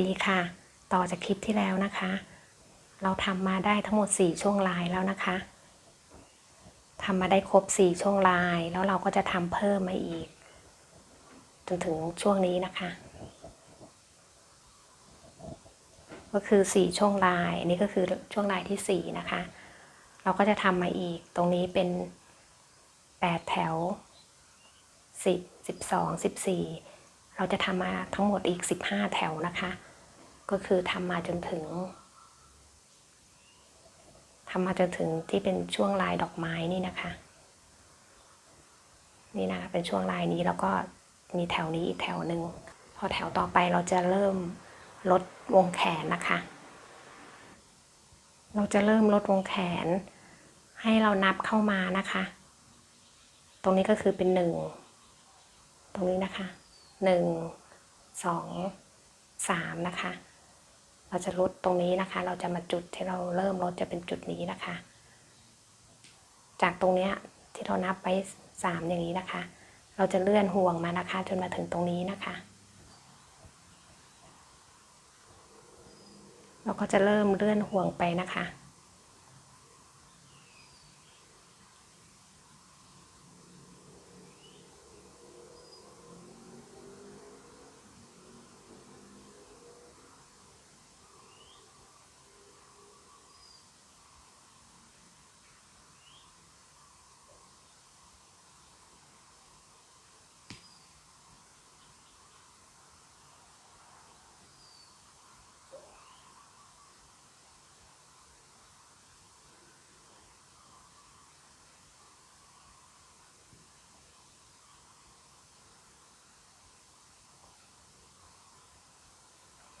ดีค่ะ ต่อจากคลิปที่แล้วนะคะ เราทำมาได้ทั้งหมด 4 ช่วงลายแล้วนะคะทำมาได้ครบ 4 ช่วงลาย แล้วเราก็จะทำเพิ่มมาอีก จนถึงช่วงนี้นะคะ ก็คือ 4 ช่วงลายนนี้ก็คือช่วงลายที่ 4 นะคะ เราก็จะทำมาอีก ตรงนี้เป็น 8 แถว 10 12 14เราจะทำมาทั้งหมดอีก 15 แถวนะคะ ก็คือทำมาจนถึงทำมาจนถึงที่เป็นช่วงลายดอกไม้นี่นะคะ นี่นะคะเป็นช่วงลายนี้แล้วก็มีแถวนี้อีกแถวหนึ่งพอแถวต่อไปเราจะเริ่มลดวงแขนนะคะ เราจะเริ่มลดวงแขน ให้เรานับเข้ามานะคะ ตรงนี้ก็คือเป็นหนึ่งตรงนี้นะคะหนึ่งสองสามนะคะ เราจะลดตรงนี้นะคะ เราจะมาจุดที่เราเริ่มลดจะเป็นจุดนี้นะคะ จากตรงเนี้ยที่เรานับไปสามอย่างนี้นะคะ เราจะเลื่อนห่วงมานะคะ จนมาถึงตรงนี้นะคะ เราก็จะเริ่มเลื่อนห่วงไปนะคะ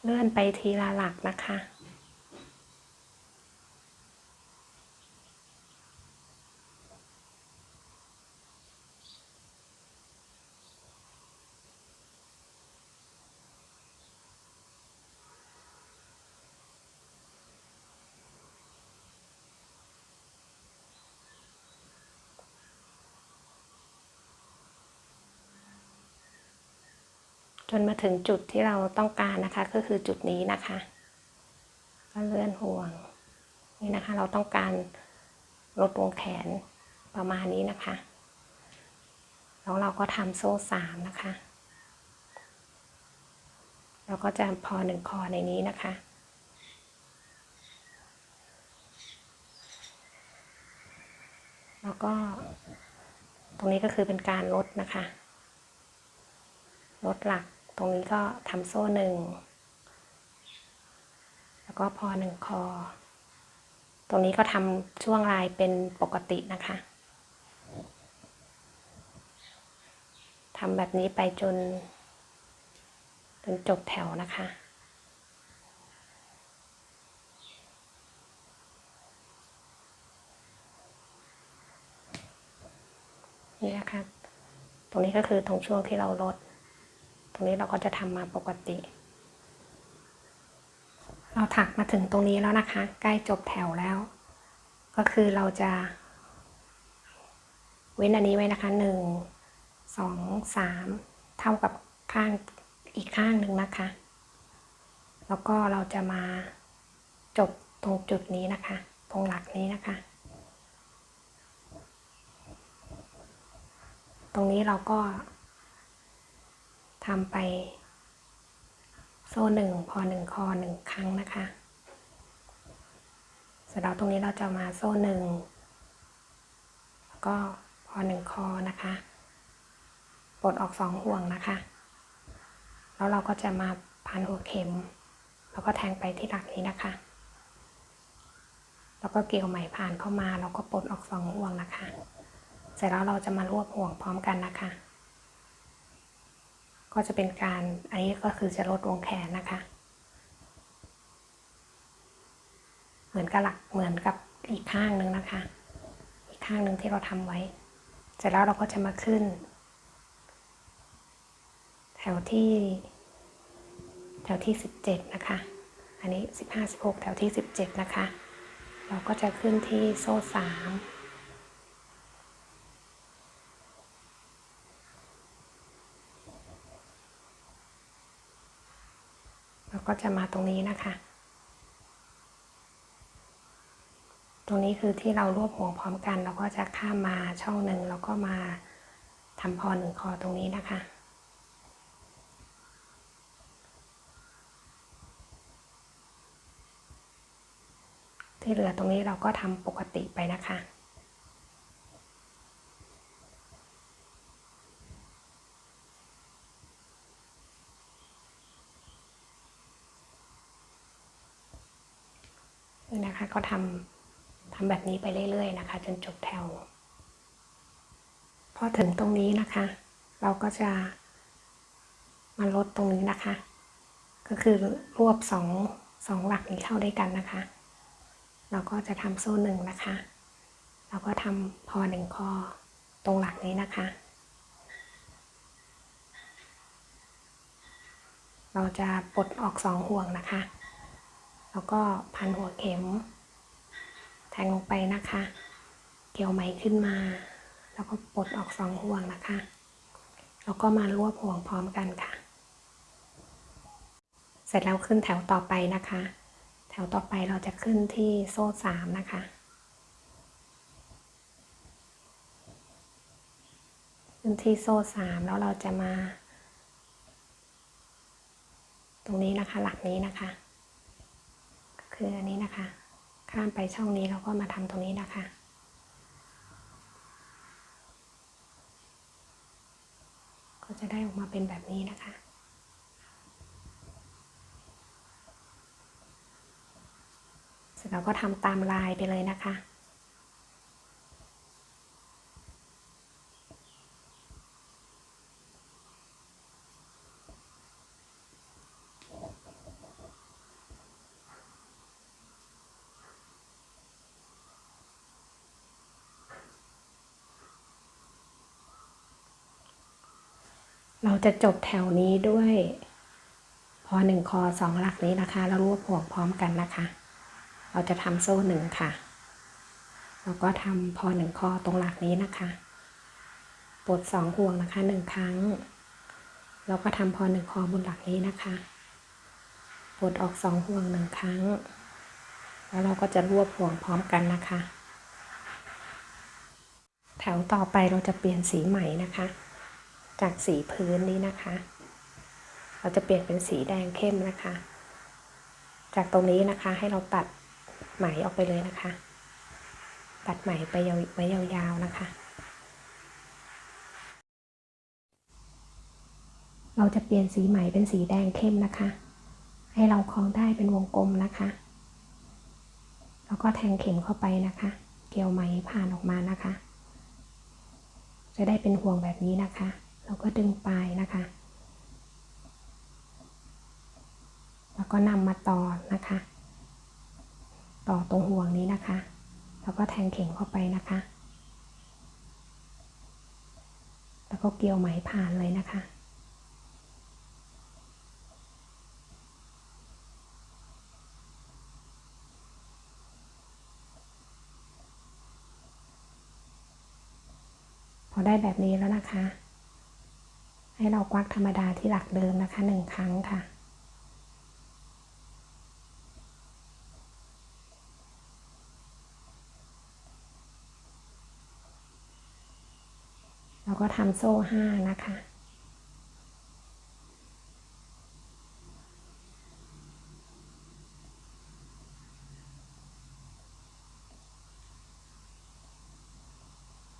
เลื่อนไปทีละหลักนะคะ นมาถึงจุดที่เราต้องการนะคะ ก็คือจุดนี้นะคะ ก็เลื่อนห่วงนี่นะคะ เราต้องการลดวงแขนประมาณนี้นะคะ แล้วเราก็ทำโซ่สามนะคะ เราก็จะพอหนึ่งคอในนี้นะคะแล้วก็ตรงนี้ก็คือเป็นการลดนะคะ ลดหลัก ตรงนี้ก็ทำโซ่หนึ่ง แล้วก็พอหนึ่งคอ ตรงนี้ก็ทำช่วงลายเป็นปกตินะคะทำแบบนี้ไปจน จนจบแถวนะคะ นี่นะคะ ตรงนี้ก็คือตรงช่วงที่เราลด รงนี้เราก็จะทำมาปกติ เราถักมาถึงตรงนี้แล้วนะคะ ใกล้จบแถวแล้ว ก็คือเราจะ เว้นอันนี้ไว้นะคะหนึ่งสองสามเท่ากับข้างอีกข้างหนึ่งนะคะ แล้วก็เราจะมาจบตรงจุดนี้นะคะ ตรงหลักนี้นะคะ ตรงนี้เราก็ ทำไปโซ่หนึ่งพอหนึ่งคอหนึ่งครั้งนะคะเสร็จแล้วตรงนี้เราจะมาโซ่หนึ่งแล้วก็พอหนึ่งคอนะคะปลดออกสองห่วงนะคะ แล้วเราก็จะมาพันหัวเข็ม แล้วก็แทงไปที่หลักนี้นะคะ แล้วก็เกี่ยวไหมผ่านเข้ามาแล้วก็ปลดออกสองห่วงนะคะ เสร็จแล้วเราจะมารวบห่วงพร้อมกันนะคะ ก็จะเป็นการ อันนี้ก็คือจะลดวงแขนนะคะ เหมือนกับหลักเหมือนกับอีกข้างหนึ่งนะคะ อีกข้างหนึ่งที่เราทำไว้ เสร็จแล้วเราก็จะมาขึ้น แถวที่ แถวที่สิบเจ็ดนะคะ อันนี้สิบห้าสิบหกแถวที่สิบเจ็ดนะคะ เราก็จะขึ้นที่โซ่สาม ก็จะมาตรงนี้นะคะ ตรงนี้คือที่เรารวบห่วงพร้อมกันเราก็จะข้ามมาช่องหนึ่งแล้วก็มาทำพอหนึ่งคอตรงนี้นะคะที่เหลือตรงนี้เราก็ทำปกติไปนะคะ นะคะก็ทำทำแบบนี้ไปเรื่อยๆนะคะ จนจบแถว พอถึงตรงนี้นะคะ เราก็จะมาลดตรงนี้นะคะ ก็คือรวบสองสองหลักนี้เข้าด้วยกันนะคะ เราก็จะทำโซ่หนึ่งนะคะ เราก็ทำพอหนึ่งข้อตรงหลักนี้นะคะ เราจะปลดออกสองห่วงนะคะ แล้วก็พันหัวเข็ม แทงลงไปนะคะ เกี่ยวไหมขึ้นมา แล้วก็ปลดออกสองห่วงนะคะ แล้วก็มารวบห่วงพร้อมกันค่ะ เสร็จแล้วขึ้นแถวต่อไปนะคะ แถวต่อไปเราจะขึ้นที่โซ่สามนะคะขึ้นที่โซ่สามแล้วเราจะมา ตรงนี้นะคะหลักนี้นะคะ ก็คืออันนี้นะคะ ข้ามไปช่องนี้เราก็มาทำตรงนี้นะคะ ก็จะได้ออกมาเป็นแบบนี้นะคะ เสร็จแล้วก็ทำตามลายไปเลยนะคะ จะจบแถวนี้ด้วยพอหนึ่งคอสองหลักนี้นะคะ แล้วรวบห่วงพร้อมกันนะคะ เราจะทำโซ่หนึ่งค่ะ แล้วก็ทำพอหนึ่งคอตรงหลักนี้นะคะปลดสองห่วงนะคะหนึ่งครั้ง แล้วก็ทำพอหนึ่งคอบนหลักนี้นะคะปลดออกสองห่วงหนึ่งครั้ง แล้วเราก็จะรวบห่วงพร้อมกันนะคะ แถวต่อไปเราจะเปลี่ยนสีใหม่นะคะ จากสีพื้นนี้นะคะ เราจะเปลี่ยนเป็นสีแดงเข้มนะคะ จากตรงนี้นะคะให้เราตัดไหมออกไปเลยนะคะ ตัดไหมไปยาวไว้ยาวๆนะคะ เราจะเปลี่ยนสีไหมเป็นสีแดงเข้มนะคะ ให้เราคล้องได้เป็นวงกลมนะคะ แล้วก็แทงเข็มเข้าไปนะคะ เกี่ยวไหมผ่านออกมานะคะ จะได้เป็นห่วงแบบนี้นะคะ เราก็ดึงปลายนะคะ แล้วก็นำมาต่อนะคะ ต่อตรงห่วงนี้นะคะ แล้วก็แทงเข็มเข้าไปนะคะ แล้วก็เกี่ยวไหมผ่านเลยนะคะพอได้แบบนี้แล้วนะคะ ให้เราควักธรรมดาที่หลักเดิมนะคะหนึ่งครั้งค่ะ แล้วก็ทำโซ่ห้านะคะ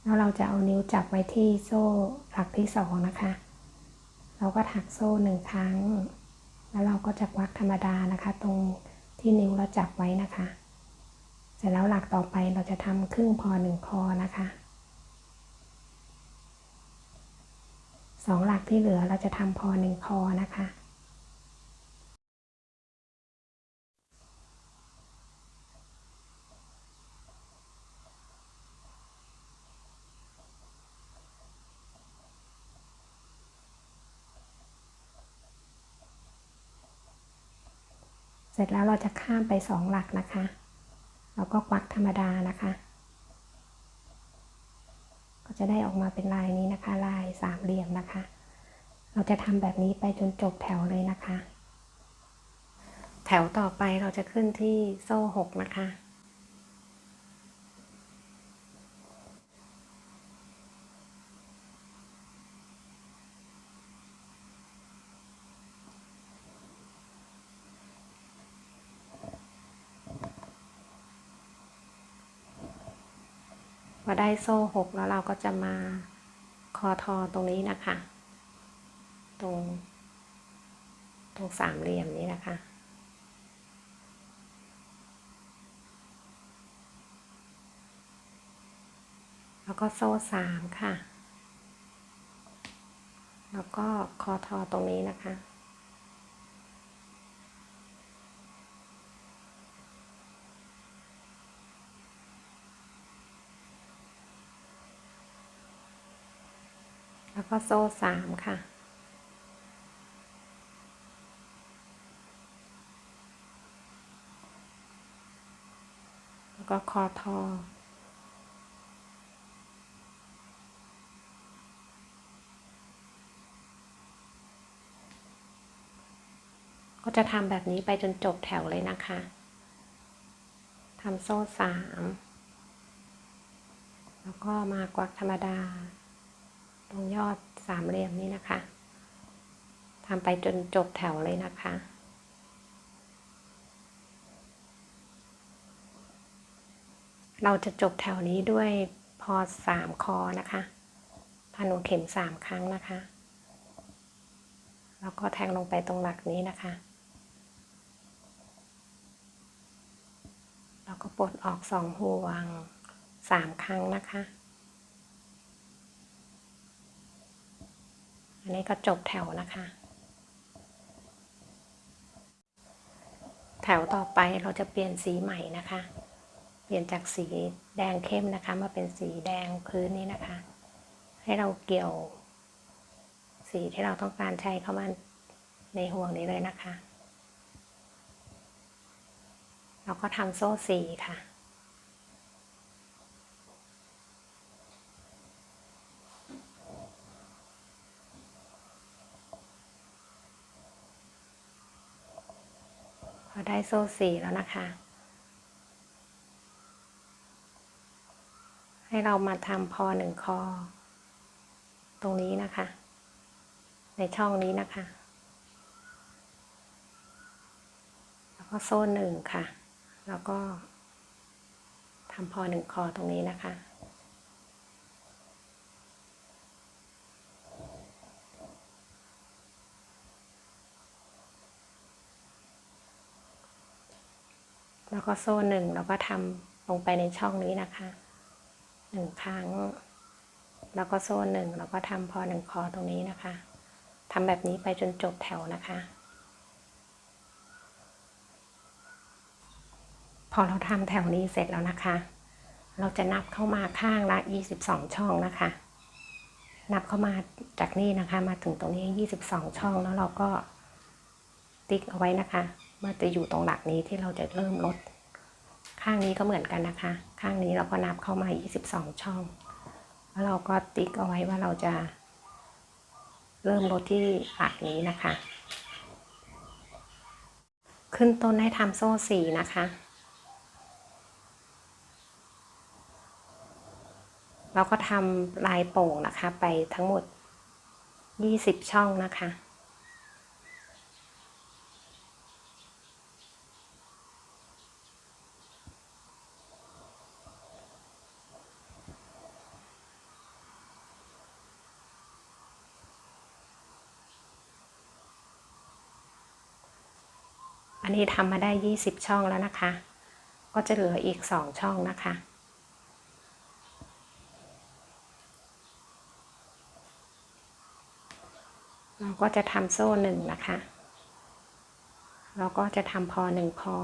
แล้วเราจะเอานิ้วจับไว้ที่โซ่หลักที่สองนะคะ เราก็ถักโซ่หนึ่งครั้ง แล้วเราก็จะควักธรรมดานะคะ ตรงที่นิ้วเราจับไว้นะคะ เสร็จแล้วหลักต่อไปเราจะทำครึ่งพอหนึ่งคอนะคะสองหลักที่เหลือเราจะทำพอหนึ่งคอนะคะ เสร็จแล้วเราจะข้ามไปสองหลักนะคะ เราก็ควักธรรมดานะคะ ก็จะได้ออกมาเป็นลายนี้นะคะ ลายสามเหลี่ยมนะคะ เราจะทำแบบนี้ไปจนจบแถวเลยนะคะ แถวต่อไปเราจะขึ้นที่โซ่หกนะคะ พอได้โซ่หกแล้วเราก็จะมาคอทอตรงนี้นะคะ ตรง ตรงสามเหลี่ยมนี้นะคะ แล้วก็โซ่สามค่ะ แล้วก็คอทอตรงนี้นะคะ แล้วก็โซ่สามค่ะ แล้วก็คอทอก็จะทำแบบนี้ไปจนจบแถวเลยนะคะ ทำโซ่สาม แล้วก็มากวักธรรมดา ตรงยอดสามเหลี่ยมนี้นะคะทำไปจนจบแถวเลยนะคะ เราจะจบแถวนี้ด้วยพอสามคอนะคะพันหัวเข็มสามครั้งนะคะ แล้วก็แทงลงไปตรงหลักนี้นะคะ แล้วก็ปลดออกสองห่วงสามครั้งนะคะ อันนี้ก็จบแถวนะคะ แถวต่อไปเราจะเปลี่ยนสีใหม่นะคะ เปลี่ยนจากสีแดงเข้มนะคะ มาเป็นสีแดงพื้นนี้นะคะ ให้เราเกี่ยว สีที่เราต้องการใช้เข้ามาในห่วงนี้เลยนะคะ เราก็ทำโซ่สีค่ะ ได้โซ่สี่แล้วนะคะ ให้เรามาทำพอหนึ่งคอ ตรงนี้นะคะ ในช่องนี้นะคะ แล้วก็โซ่หนึ่งค่ะ แล้วก็ทำพอหนึ่งคอตรงนี้นะคะ ก็โซ่หนึ่งแล้วก็ทำลงไปในช่องนี้นะคะหนึ่งครั้ง แล้วก็โซ่หนึ่งแล้วก็ทำพอหนึ่งคอตรงนี้นะคะทำแบบนี้ไปจนจบแถวนะคะ พอเราทำแถวนี้เสร็จแล้วนะคะ เราจะนับเข้ามาข้างละ 22 ช่องนะคะ นับเข้ามาจากนี่นะคะ มาถึงตรงนี้ 22 ช่องแล้วเราก็ติ๊กเอาไว้นะคะ เมื่อจะอยู่ตรงหลักนี้ที่เราจะเริ่มลด ข้างนี้ก็เหมือนกันนะคะ ข้างนี้เราก็นับเข้ามา 22 ช่อง แล้วเราก็ติ๊กเอาไว้ว่าเราจะ เริ่มลดที่หลักนี้นะคะ ขึ้นต้นให้ทำโซ่สี่นะคะ เราก็ทำลายโป่งนะคะไปทั้งหมด 20 ช่องนะคะ นี้ทำมาได้ 20 ช่องแล้วนะคะ ก็จะเหลืออีก 2 ช่องนะคะ เราก็จะทำโซ่หนึ่งนะคะ เราก็จะทำพอหนึ่งพอ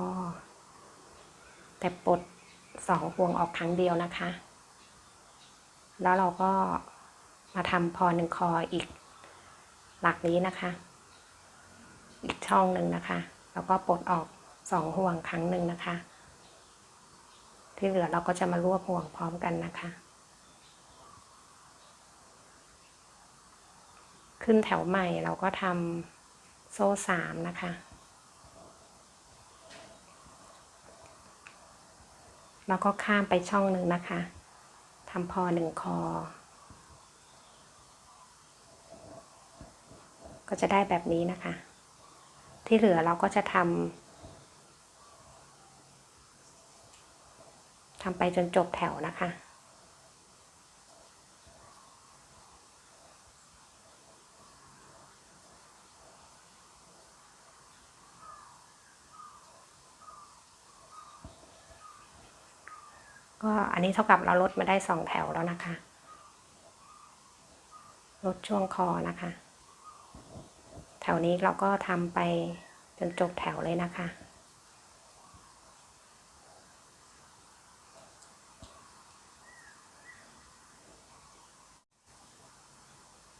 แต่ปลดสองห่วงออกครั้งเดียวนะคะ แล้วเราก็มาทำพอหนึ่งคออีกหลักนี้นะคะ อีกช่องหนึ่งนะคะ แล้วก็ปลดออกสองห่วงครั้งหนึ่งนะคะ ที่เหลือเราก็จะมารวบห่วงพร้อมกันนะคะ ขึ้นแถวใหม่เราก็ทำโซ่สามนะคะ แล้วก็ข้ามไปช่องหนึ่งนะคะทำพอหนึ่งคอ ก็จะได้แบบนี้นะคะ ที่เหลือเราก็จะทำทำไปจนจบแถวนะคะก็อันนี้เท่ากับเราลดมาได้สองแถวแล้วนะคะ ลดช่วงคอนะคะ แถวนี้เราก็ทำไปจนจบแถวเลยนะคะ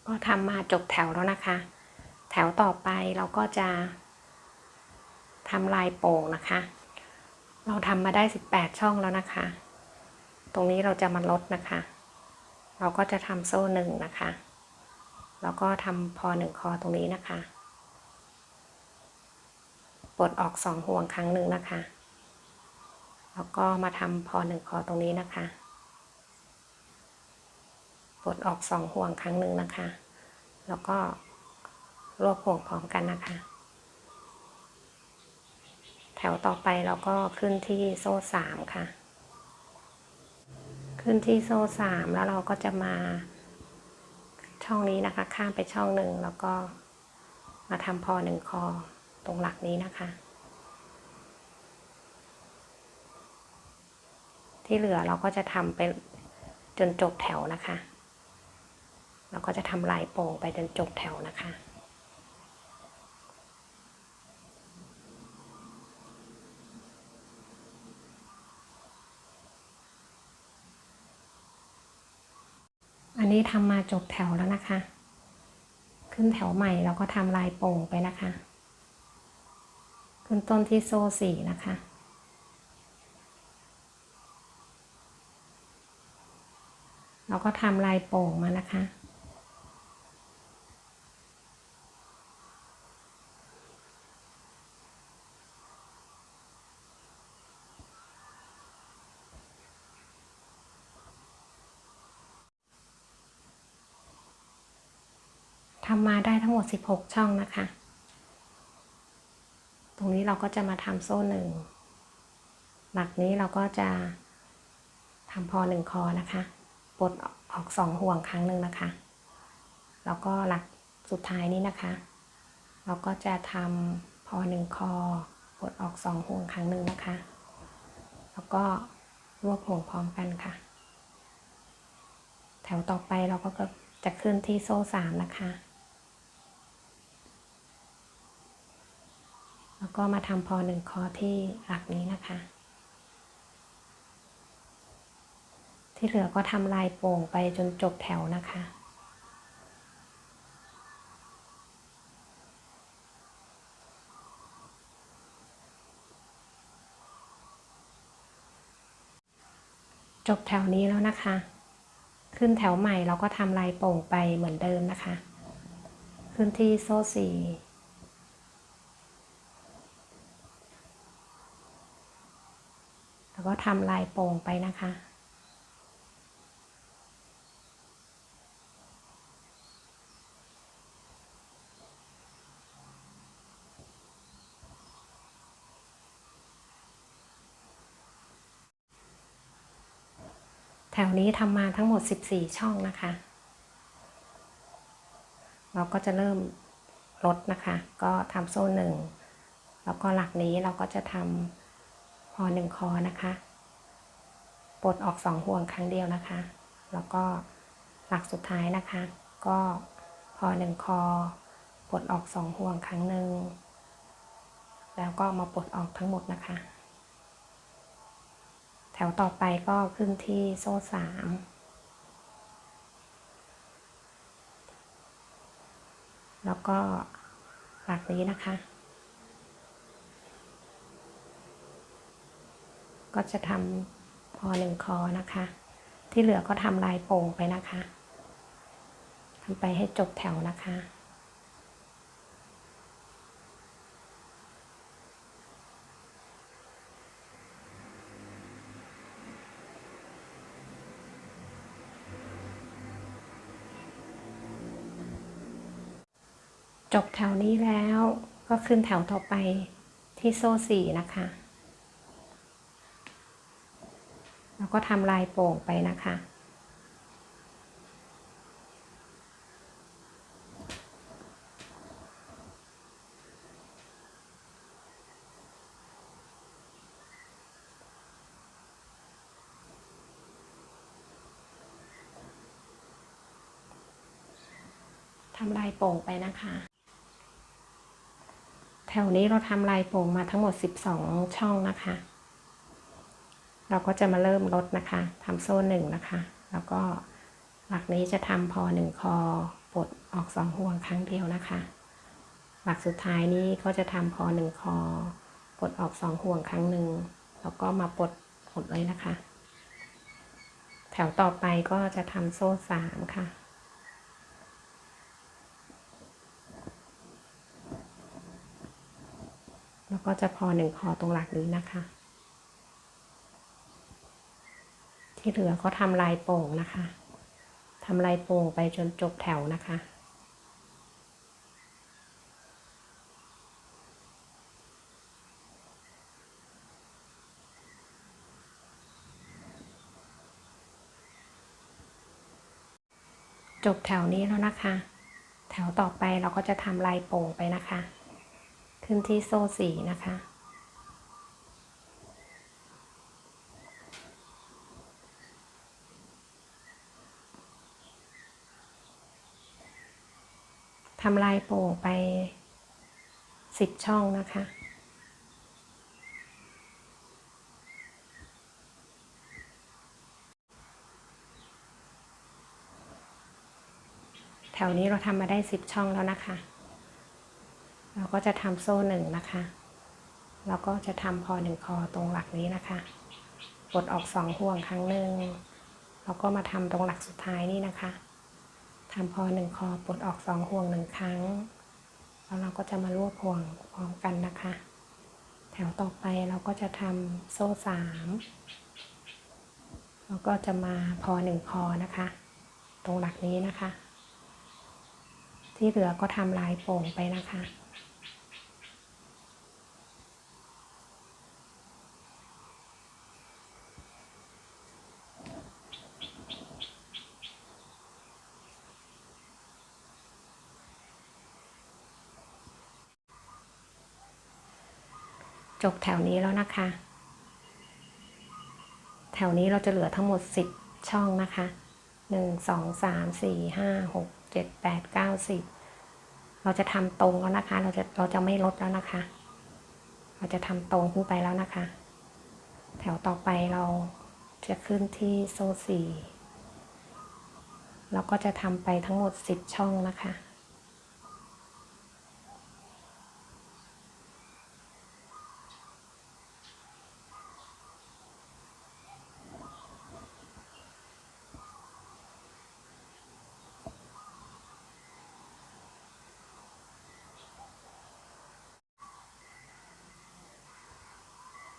ก็ทำมาจบแถวแล้วนะคะ แถวต่อไปเราก็จะทำลายโป่งนะคะ เราทำมาได้ 18 ช่องแล้วนะคะ ตรงนี้เราจะมาลดนะคะ เราก็จะทำโซ่หนึ่งนะคะ แล้วก็ทำพอหนึ่งคอตรงนี้นะคะ ปลดออกสองห่วงครั้งหนึ่งนะคะ แล้วก็มาทำพอหนึ่งคอตรงนี้นะคะ ปลดออกสองห่วงครั้งหนึ่งนะคะ แล้วก็รวบห่วงพร้อมกันนะคะ แถวต่อไปเราก็ขึ้นที่โซ่สามค่ะ ขึ้นที่โซ่สามแล้วเราก็จะมาช่องนี้นะคะ ข้ามไปช่องหนึ่งแล้วก็มาทำพอหนึ่งคอ ตรงหลักนี้นะคะ ที่เหลือเราก็จะทำไปจนจบแถวนะคะ เราก็จะทำลายโป่งไปจนจบแถวนะคะอันนี้ทำมาจบแถวแล้วนะคะ ขึ้นแถวใหม่เราก็ทำลายโป่งไปนะคะ ขึ้นต้นที่โซ่สี่นะคะ เราก็ทำลายโป่งมานะคะ ทำมาได้ทั้งหมด 16 ช่องนะคะ รงนี้เราก็จะมาทำโซ่หนึ่งหลักนี้เราก็จะทำพอหนึ่งคอนะคะปลดออกสองห่วงครั้งหนึ่งนะคะ แล้วก็หลักสุดท้ายนี้นะคะ เราก็จะทำพอหนึ่งคอปลดออกสองห่วงครั้งหนึ่งนะคะ แล้วก็รวบห่วงพร้อมกันค่ะ แถวต่อไปเราก็จะขึ้นที่โซ่สามนะคะ แล้วก็มาทำพอหนึ่งคอที่หลักนี้นะคะ ที่เหลือก็ทำลายโป่งไปจนจบแถวนะคะจบแถวนี้แล้วนะคะ ขึ้นแถวใหม่เราก็ทำลายโป่งไปเหมือนเดิมนะคะ ขึ้นที่โซ่สี่ แล้วก็ทำลายโป่งไปนะคะ แถวนี้ทำมาทั้งหมด 14 ช่องนะคะ เราก็จะเริ่มลดนะคะ ก็ทำโซ่หนึ่ง แล้วก็หลักนี้เราก็จะทำ พอหนึ่งคอนะคะ ปลดออกสองห่วงครั้งเดียวนะคะ แล้วก็หลักสุดท้ายนะคะ ก็พอหนึ่งคอ ปลดออกสองห่วงครั้งหนึ่ง แล้วก็มาปลดออกทั้งหมดนะคะ แถวต่อไปก็ขึ้นที่โซ่สามแล้วก็หลักนี้นะคะ ก็จะทำพอหนึ่งคอนะคะ ที่เหลือก็ทำลายโป่งไปนะคะทำไปให้จบแถวนะคะจบแถวนี้แล้วก็ขึ้นแถวต่อไปที่โซ่สี่นะคะ แล้วก็ทำลายโป่งไปนะคะ ทำลายโป่งไปนะคะแถวนี้เราทำลายโป่งมาทั้งหมด 12 ช่องนะคะ เราก็จะมาเริ่มลดนะคะทำโซ่หนึ่งนะคะ แล้วก็หลักนี้จะทำพอหนึ่งคอปลดออกสองห่วงครั้งเดียวนะคะ หลักสุดท้ายนี้ก็จะทำพอหนึ่งคอปลดออกสองห่วงครั้งหนึ่งแล้วก็มาปลดหมดเลยนะคะ แถวต่อไปก็จะทำโซ่สามค่ะแล้วก็จะพอหนึ่งคอตรงหลักนี้นะคะ ที่เหลือก็ทำลายโป่งนะคะทำลายโป่งไปจนจบแถวนะคะ จบแถวนี้แล้วนะคะ แถวต่อไปเราก็จะทำลายโป่งไปนะคะ ขึ้นที่โซ่สี่นะคะ ทำลายโป่งไปสิบช่องนะคะ แถวนี้เราทำมาได้สิบช่องแล้วนะคะ เราก็จะทำโซ่หนึ่งนะคะแล้วก็จะทำพอหนึ่งคอตรงหลักนี้นะคะปลดออกสองห่วงครั้งหนึ่งแล้วก็มาทำตรงหลักสุดท้ายนี่นะคะ ทำพอหนึ่งคอปลดออกสองห่วงหนึ่งครั้ง แล้วเราก็จะมารวบห่วงพร้อมกันนะคะ แถวต่อไปเราก็จะทำโซ่สามแล้วก็จะมาพอหนึ่งคอนะคะ ตรงหลักนี้นะคะ ที่เหลือก็ทำลายโป่งไปนะคะ จบแถวนี้แล้วนะคะ แถวนี้เราจะเหลือทั้งหมด 10 ช่องนะคะ 1 2 3 4 5 6 7 8 9 10 เราจะทำตรงแล้วนะคะ เราจะเราจะไม่ลดแล้วนะคะ เราจะทำตรงขึ้นไปแล้วนะคะ แถวต่อไปเราจะขึ้นที่โซ่สี่เราก็จะทำไปทั้งหมด 10 ช่องนะคะ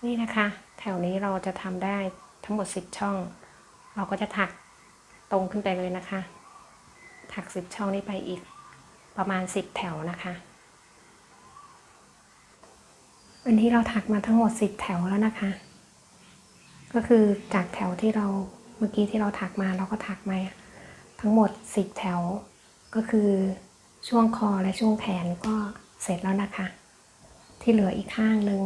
นี่นะคะ แถวนี้เราจะทำได้ทั้งหมด 10 ช่อง เราก็จะถักตรงขึ้นไปเลยนะคะ ถัก 10 ช่องนี้ไปอีกประมาณ 10 แถวนะคะวันนี้เราถักมาทั้งหมด 10 แถวแล้วนะคะ ก็คือจากแถวที่เราเมื่อกี้ที่เราถักมาเราก็ถักมาทั้งหมด 10 แถว ก็คือช่วงคอและช่วงแขนก็เสร็จแล้วนะคะ ที่เหลืออีกข้างหนึ่ง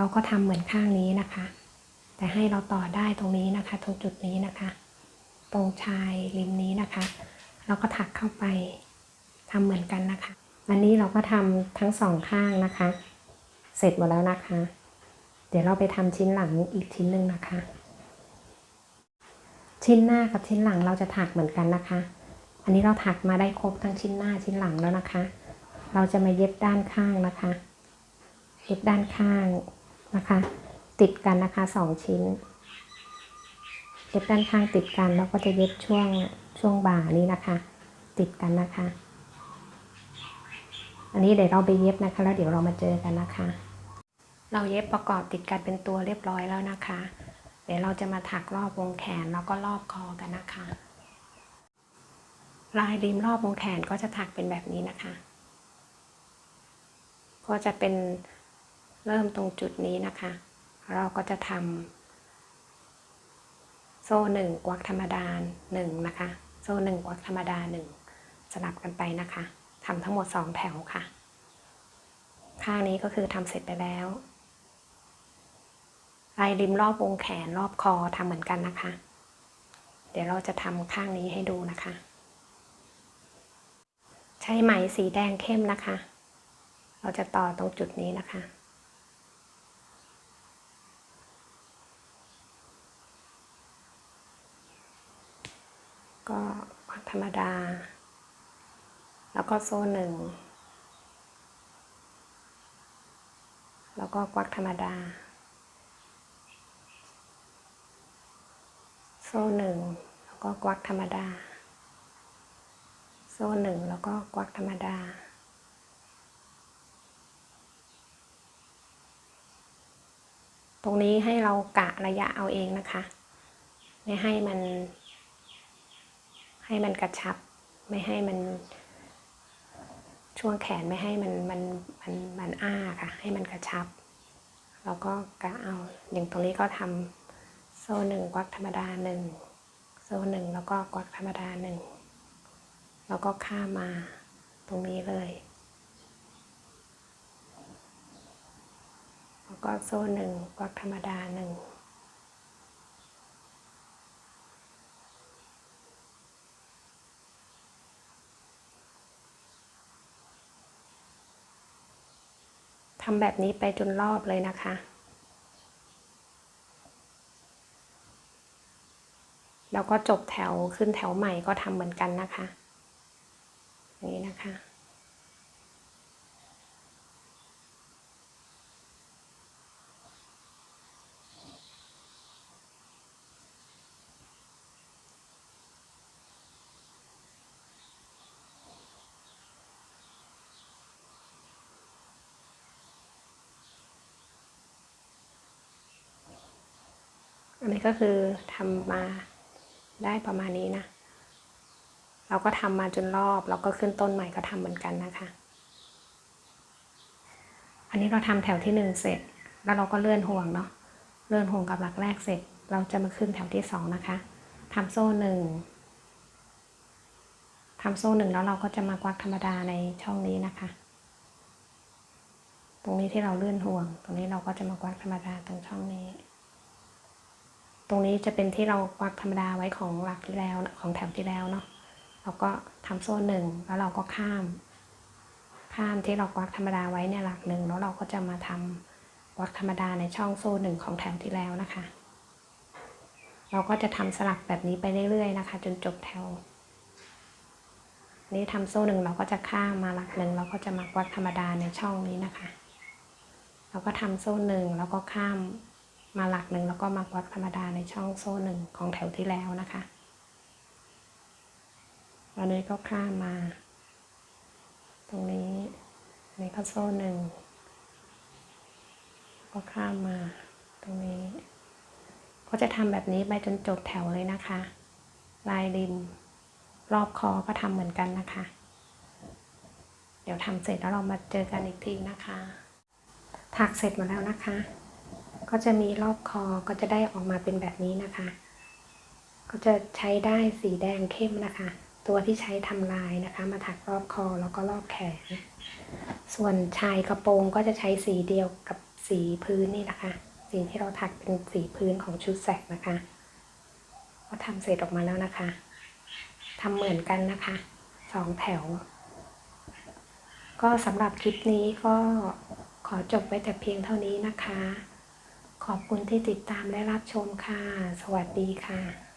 เราก็ทำเหมือนข้างนี้นะคะ แต่ให้เราต่อได้ตรงนี้นะคะ ตรงจุดนี้นะคะ ตรงชายริมนี้นะคะ เราก็ถักเข้าไปทำเหมือนกันนะคะ อันนี้เราก็ทำทั้งสองข้างนะคะ เสร็จหมดแล้วนะคะ เดี๋ยวเราไปทำชิ้นหลังอีกชิ้นหนึ่งนะคะ ชิ้นหน้ากับชิ้นหลังเราจะถักเหมือนกันนะคะ อันนี้เราถักมาได้ครบทั้งชิ้นหน้าชิ้นหลังแล้วนะคะ เราจะมาเย็บด้านข้างนะคะ เย็บด้านข้าง นะคะ ติดกันนะคะสองชิ้น เย็บด้านข้างติดกันแล้วก็จะเย็บช่วงช่วงบ่านี้นะคะ ติดกันนะคะ อันนี้เดี๋ยวเราไปเย็บนะคะ แล้วเดี๋ยวเรามาเจอกันนะคะ เราเย็บประกอบติดกันเป็นตัวเรียบร้อยแล้วนะคะ เดี๋ยวเราจะมาถักรอบวงแขนแล้วก็รอบคอกันนะคะ ลายริมรอบวงแขนก็จะถักเป็นแบบนี้นะคะ ก็จะเป็น เริ่มตรงจุดนี้นะคะ เราก็จะทำโซ่หนึ่งกวักธรรมดาหนึ่งนะคะ โซ่หนึ่งกวักธรรมดาหนึ่งสลับกันไปนะคะทำทั้งหมดสองแถวค่ะ ข้างนี้ก็คือทำเสร็จไปแล้วลายริมรอบวงแขนรอบคอทำเหมือนกันนะคะ เดี๋ยวเราจะทำข้างนี้ให้ดูนะคะ ใช้ไหมสีแดงเข้มนะคะ เราจะต่อตรงจุดนี้นะคะ ก็ธรรมดา แล้วก็โซ่หนึ่ง แล้วก็กวักธรรมดา โซ่หนึ่ง แล้วก็กวักธรรมดา โซ่หนึ่งแล้วก็กวักธรรมดาตรงนี้ให้เรากะระยะเอาเองนะคะ ไม่ให้มัน ให้มันกระชับไม่ให้มัน ช่วงแขนไม่ให้มันมันมันมันอ้าค่ะ ให้มันกระชับ แล้วก็กะเอาอย่างตรงนี้ก็ทำโซ่หนึ่งกวักธรรมดาหนึ่งโซ่หนึ่งแล้วก็กวักธรรมดาหนึ่งแล้วก็ข้ามมาตรงนี้เลยแล้วก็โซ่หนึ่งกวักธรรมดาหนึ่ง ทำแบบนี้ไปจนรอบเลยนะคะ แล้วก็จบแถวขึ้นแถวใหม่ก็ทำเหมือนกันนะคะ อย่างนี้นะคะ นี้ก็คือทำมาได้ประมาณนี้นะ เราก็ทำมาจนรอบแล้วก็ขึ้นต้นใหม่ก็ทำเหมือนกันนะคะ อันนี้เราทำแถวที่หนึ่งเสร็จ แล้วเราก็เลื่อนห่วงเนาะ เลื่อนห่วงกับหลักแรกเสร็จ เราจะมาขึ้นแถวที่สองนะคะทำโซ่หนึ่งทำโซ่หนึ่งแล้วเราก็จะมากวักธรรมดาในช่องนี้นะคะ ตรงนี้ที่เราเลื่อนห่วง ตรงนี้เราก็จะมากวักธรรมดาตรงช่องนี้ ตรงนี้จะเป็นที่เราควักธรรมดาไว้ของหลักที่แล้วของแถวที่แล้วเนาะเราก็ทำโซ่หนึ่งแล้วเราก็ข้าม ข้ามที่เราควักธรรมดาไว้เนี่ยหลักหนึ่งแล้วเราก็จะมาทำควักธรรมดาในช่องโซ่หนึ่งของแถวที่แล้วนะคะ เราก็จะทำสลับแบบนี้ไปเรื่อยๆนะคะ จนจบแถว นี้ทำโซ่หนึ่งเราก็จะข้ามมาหลักหนึ่งเราก็จะมาควักธรรมดาในช่องนี้นะคะ เราก็ทำโซ่หนึ่งแล้วก็ข้าม มาหลักหนึ่งแล้วก็มาวัดธรรมดาในช่องโซ่หนึ่งของแถวที่แล้วนะคะวันนี้ก็ข้ามมา ตรงนี้นี้ก็โซ่หนึ่งก็ข้ามมาตรงนี้ ก็จะทำแบบนี้ไปจนจบแถวเลยนะคะ ลายริมรอบคอก็ทำเหมือนกันนะคะ เดี๋ยวทำเสร็จแล้วเรามาเจอกันอีกทีนะคะ ถักเสร็จมดแล้วนะคะ ก็จะมีรอบคอก็จะได้ออกมาเป็นแบบนี้นะคะ ก็จะใช้ได้สีแดงเข้มนะคะ ตัวที่ใช้ทำลายนะคะ มาถักรอบคอแล้วก็รอบแขน ส่วนชายกระโปรงก็จะใช้สีเดียวกับสีพื้นนี่นะคะ สีที่เราถักเป็นสีพื้นของชุดแสกนะคะ ก็ทำเสร็จออกมาแล้วนะคะทำเหมือนกันนะคะสองแถว ก็สำหรับคลิปนี้ก็ขอจบไว้แต่เพียงเท่านี้นะคะ ขอบคุณที่ติดตามและรับชมค่ะ สวัสดีค่ะ